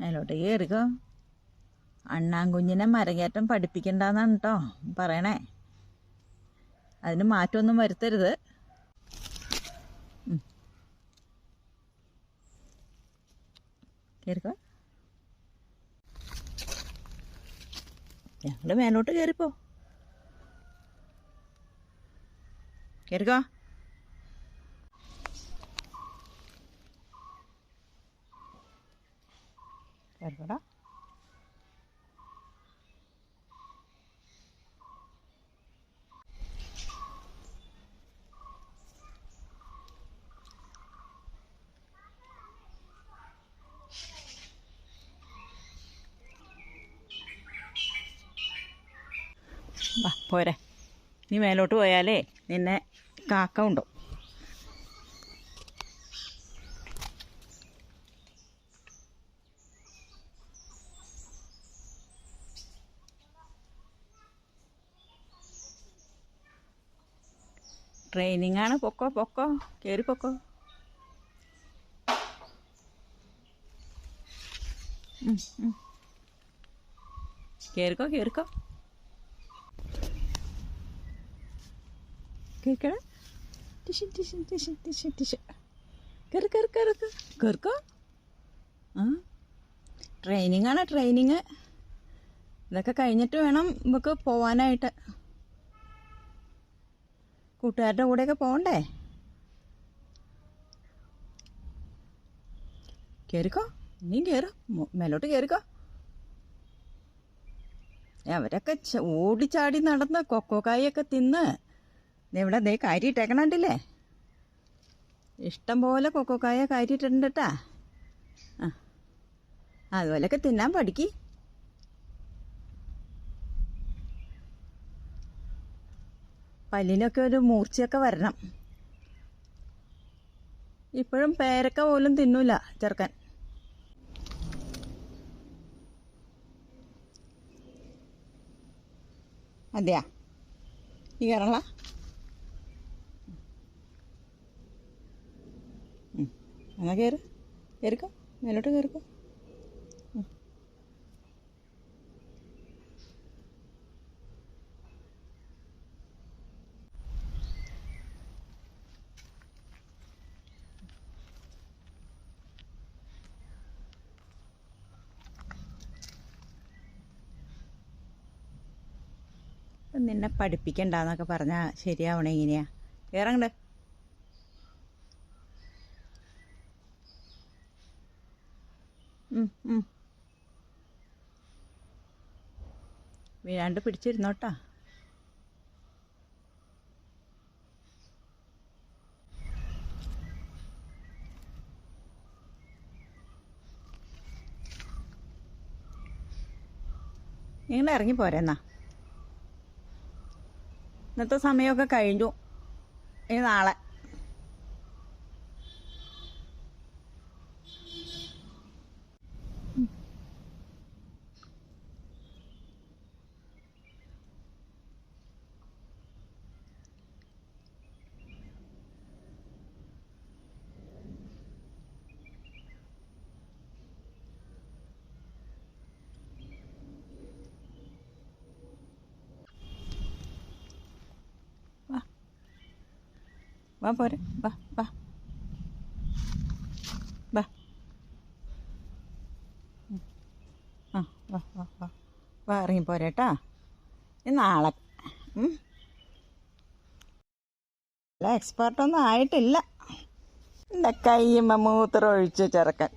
മേലോട്ട് കയറിക്കോ അണ്ണാൻകുഞ്ഞിനെ മരകയറ്റം പഠിപ്പിക്കണ്ടെന്നാണ് കേട്ടോ പറയണേ. അതിന് മാറ്റമൊന്നും വരുത്തരുത്. കയറിക്കോ ഞങ്ങൾ മേലോട്ട് കയറിപ്പോ കയറിക്കോ കയറിക്കോടാ വാ പോരെ നീ മേലോട്ട് പോയാലേ നിന്നെ കാക്ക ഉണ്ടോ ട്രെയിനിങ് ആണ് പൊക്കോ പൊക്കോ. കയറി പൊക്കോ കേറിക്കോ കേറിക്കോ. കയറിക്കോ കയറിക്കോ കേൾക്കണ ടിഷ് ടിഷ് ടിഷ് ടിഷ് ടിഷ് കയറി കയറി കയറി കയറിക്കോ ആ. ട്രെയിനിങ് ആണ് ട്രെയിനിങ്. ഇതൊക്കെ കഴിഞ്ഞിട്ട് വേണം നമുക്ക് പോവാനായിട്ട്. കൂട്ടുകാരുടെ കൂടെയൊക്കെ പോകണ്ടേ കയറിക്കോ ഇനിയും കയറും മേലോട്ട് കയറിക്കോ അവരൊക്കെ ഓടിച്ചാടി നടന്ന് കൊക്കോക്കായൊക്കെ തിന്ന്. ഇവിടെ ദേ കാര്യിട്ടേക്കണണ്ടില്ലേ ഇഷ്ടം പോലെ കൊക്കോക്കായ കാര്യിട്ടുണ്ട് കേട്ടാ ആ അതുപോലെയൊക്കെ തിന്നാൻ പഠിക്ക്. പല്ലിനൊക്കെ ഒരു മൂർച്ചയൊക്കെ വരണം. ഇപ്പോഴും പേരക്ക പോലും തിന്നൂല ചെറുക്കൻ. അതെയാ? ഈ കേരള? എന്നാ കയറ് കയറിക്കോ മേലോട്ട് കയറിക്കോ നിന്നെ പഠിപ്പിക്കണ്ടെന്നൊക്കെ പറഞ്ഞാൽ ശരിയാവണേ ഇങ്ങനെയാ. ഉം. വീഴാണ്ട് പിടിച്ചിരുന്നോട്ടാ. നിങ്ങൾ ഇറങ്ങി പോരെന്നാ ഇന്നത്തെ സമയമൊക്കെ കഴിഞ്ഞു. ഇനി നാളെ. വാ പോരെ വാ വാ വാ. ആ വാ വാ വാ വാ ഇറങ്ങി പോരേട്ടാ നാളെ എക്സ്പേർട്ടൊന്നും ആയിട്ടില്ല എന്റെ കയ്യുമ്മ മൂത്രം ഒഴിച്ച് ചെറുക്കൻ